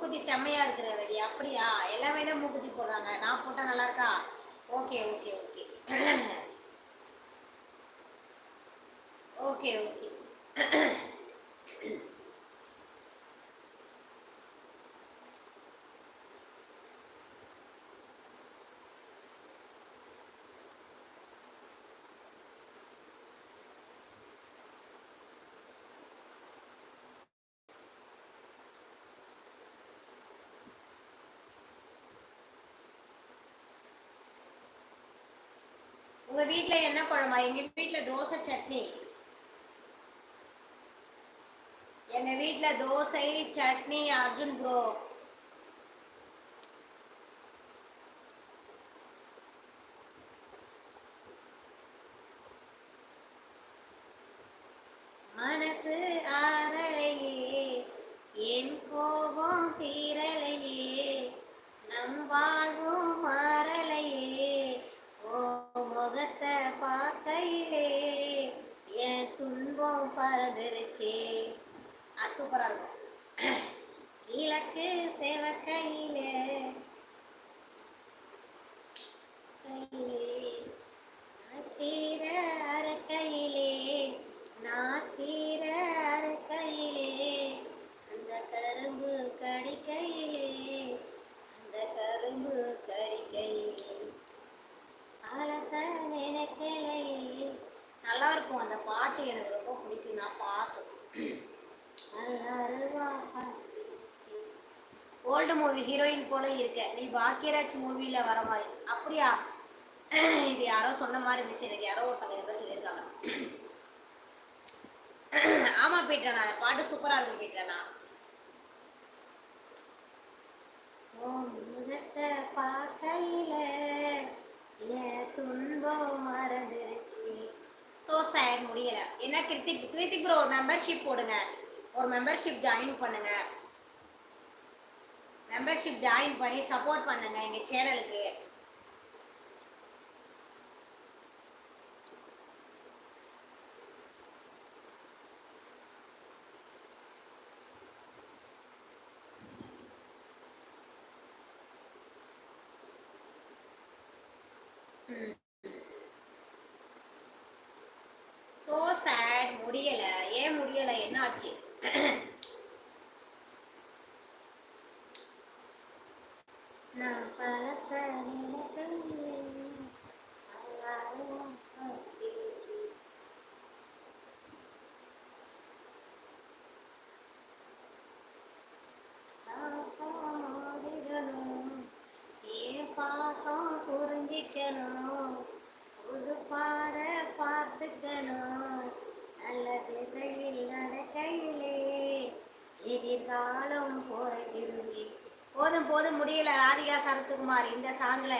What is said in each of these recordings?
மூக்குத்தி செம்மையா இருக்கிற வரி அப்படியா? எல்லாமே தான் மூக்குத்தி போடுறாங்க. நான் போட்டால் நல்லா இருக்கா? Okay okay okay. Okay okay. உங்க வீட்ல என்ன குழம்பா? எங்க வீட்ல தோசை சட்னி. எங்க வீட்ல தோசை சட்னி அர்ஜுன் ப்ரோ மனசு ஆ துன்பம் சூப்பராக இருக்கும். இலக்கு செவக்கையிலே. கையிலே நாக்கீர அரைக்கையிலே நாக்கீர அந்த கரும்பு கடிக்கையிலே. அந்த கரும்பு கடிக்கையிலே. அலச நினைக்கலையே. நல்லா இருக்கும் அந்த பாட்டு எனக்கு பிடிக்கும் நான் பார்க்கணும் ஓல்டு மூவி ஹீரோயின் போல இருக்க. நீ பாக்கியராஜ் மூவியில் வர மாதிரி. அப்படியா? இது யாரோ சொன்ன மாதிரி இருந்துச்சு. எனக்கு யாரோ ஒருத்தங்க எதோ சொல்லியிருக்காங்க. ஆமாம் பீட்டனா அந்த பாட்டு சூப்பராக இருக்கும் பீட்டனா முகத்தை பார்க்கையில ஸோ சேட் முடியல. என்ன கிருத்திக் கிருத்திக் ப்ரோ மெம்பர்ஷிப் போடுங்க. ஒரு மெம்பர்ஷிப் ஜாயின் பண்ணுங்க. மெம்பர்ஷிப் ஜாயின் பண்ணி சப்போர்ட் பண்ணுங்க எங்கள் சேனலுக்கு Mm. ஆச்சு நான் பழச பாசம் புரிஞ்சிக்கணும்? புது பாட பார்த்துக்கணும். நல்ல திசையில் எதிர்காலம் போறதில்லை போதும் போதும் முடியல ராதிகா சரத்குமார் இந்த சாங்ல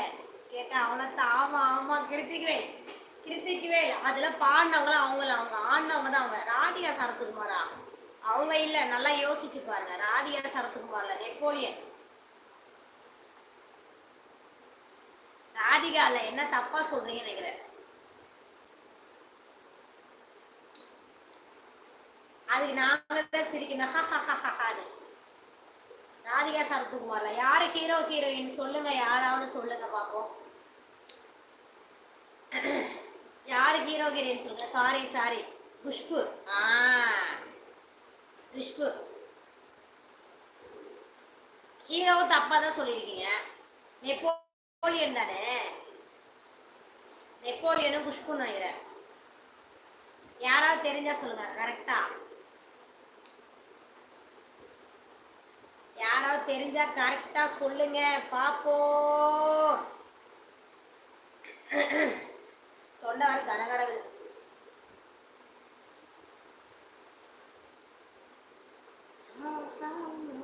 கேட்டா அவ்வளோத்தான் ஆமா ஆமா கிருத்திக்குவேல் கிருத்திக்குவேல். அதுல பாடினவங்களும் அவங்கள அவங்க ஆடினவங்க தான் அவங்க. ராதிகா சரத்குமாரா? அவங்க இல்ல நல்லா யோசிச்சு பாருங்க. ராதிகா சரத்குமார்ல நெப்போலியன். ராதிகால என்ன தப்பா சொல்றீங்கன்னு நினைக்கிறேன். அதுக்கு நாங்க தான் சிரிக்கணும். ஹஹஹஹஹான்னு ராதிகா சரத்குமார்ல யாரு ஹீரோ ஹீரோயின் சொல்லுங்க யாராவது சொல்லுங்க பாப்போம். யாரு ஹீரோ ஹீரோயின் சொல்லுங்க? Sorry sorry Khushbu. ஆ. குஷ்பு. ஹீரோவும் தப்பாக தான் சொல்லியிருக்கீங்க. நெப்போலியன் தானே? நெப்போலியனும் குஷ்புன்னு நினைக்கிறேன். யாராவது தெரிஞ்சா சொல்லுங்க கரெக்டா யாராவது தெரிஞ்சா கரெக்டா சொல்லுங்க. பாப்போம். தொண்டை வர கரகரகுது Oh,